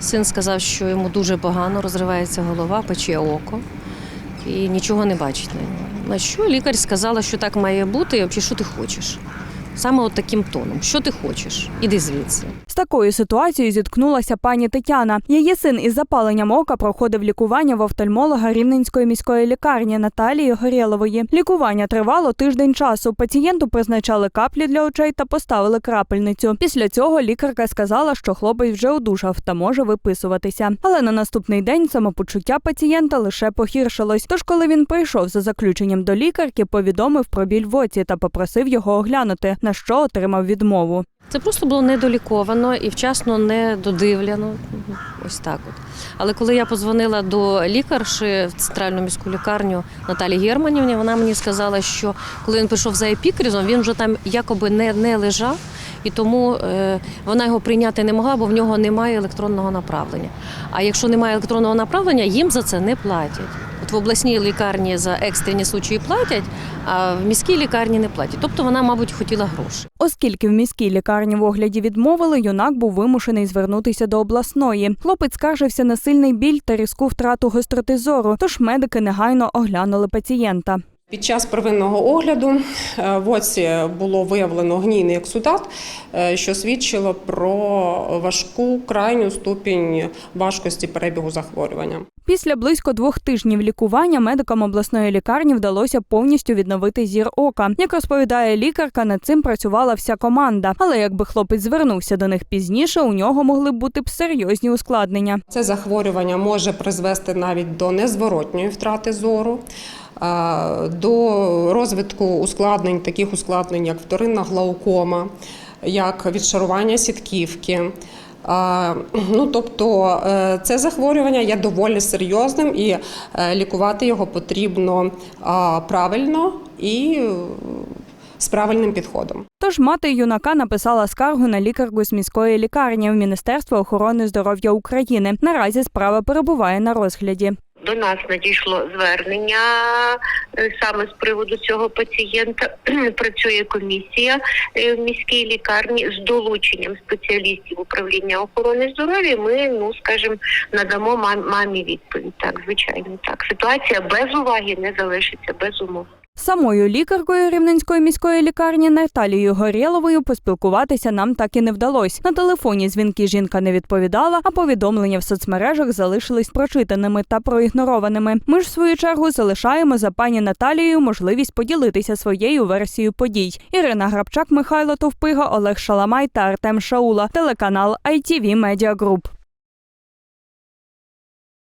Син сказав, що йому дуже погано, розривається голова, пече око і нічого не бачить на нього. На що лікар сказала, що так має бути, і взагалі, що ти хочеш? Саме от таким тоном. Що ти хочеш? Іди звідси. З такою ситуацією зіткнулася пані Тетяна. Її син із запаленням ока проходив лікування в офтальмолога Рівненської міської лікарні Наталії Горєлової. Лікування тривало тиждень часу. Пацієнту призначали каплі для очей та поставили крапельницю. Після цього лікарка сказала, що хлопець вже одужав та може виписуватися. Але на наступний день самопочуття пацієнта лише погіршилось. Тож, коли він прийшов за заключенням до лікарки, повідомив про біль в оці та попросив його оглянути, на що отримав відмову. Це просто було недоліковано і вчасно не додивляно. Ось так от. Але коли я позвонила до лікарші в центральну міську лікарню Наталі Германівні, вона мені сказала, що коли він прийшов за епікризом, він вже там якоби не, не лежав, і тому е, вона його прийняти не могла, бо в нього немає електронного направлення. А якщо немає електронного направлення, їм за це не платять. От в обласній лікарні за екстрені случаї платять, а в міській лікарні не платять. Тобто вона, мабуть, хотіла гроші. Оскільки в міській лікарні в огляді відмовили, юнак був вимушений звернутися до обласної. Хлопець скаржився на сильний біль та різку втрату гостроти зору, тож медики негайно оглянули пацієнта. Під час первинного огляду е, в оці було виявлено гнійний ексудат, е, що свідчило про важку крайню ступінь важкості перебігу захворювання. Після близько двох тижнів лікування медикам обласної лікарні вдалося повністю відновити зір ока. Як розповідає лікарка, над цим працювала вся команда. Але якби хлопець звернувся до них пізніше, у нього могли б бути б серйозні ускладнення. Це захворювання може призвести навіть до незворотньої втрати зору, до розвитку ускладнень, таких ускладнень, як вторинна глаукома, як відшарування сітківки. Ну, тобто е, це захворювання є доволі серйозним і е, лікувати його потрібно правильно і з правильним підходом. Тож мати юнака написала скаргу на лікарку з міської лікарні в Міністерство охорони здоров'я України. Наразі справа перебуває на розгляді. До нас надійшло звернення е, саме з приводу цього пацієнта. Працює комісія е, в міській лікарні з долученням спеціалістів управління охорони здоров'я. Ми, ну скажімо, надамо мам- мамі відповідь. Так, звичайно, так. Ситуація без уваги не залишиться без умов. Самою лікаркою Рівненської міської лікарні Наталією Горєловою поспілкуватися нам так і не вдалося. На телефоні дзвінки жінка не відповідала, а повідомлення в соцмережах залишились прочитаними та проігнорованими. Ми ж в свою чергу залишаємо за пані Наталією можливість поділитися своєю версією подій. Ірина Грабчак, Михайло Товпига, Олег Шаламай та Артем Шаула. Телеканал ITV Media Group.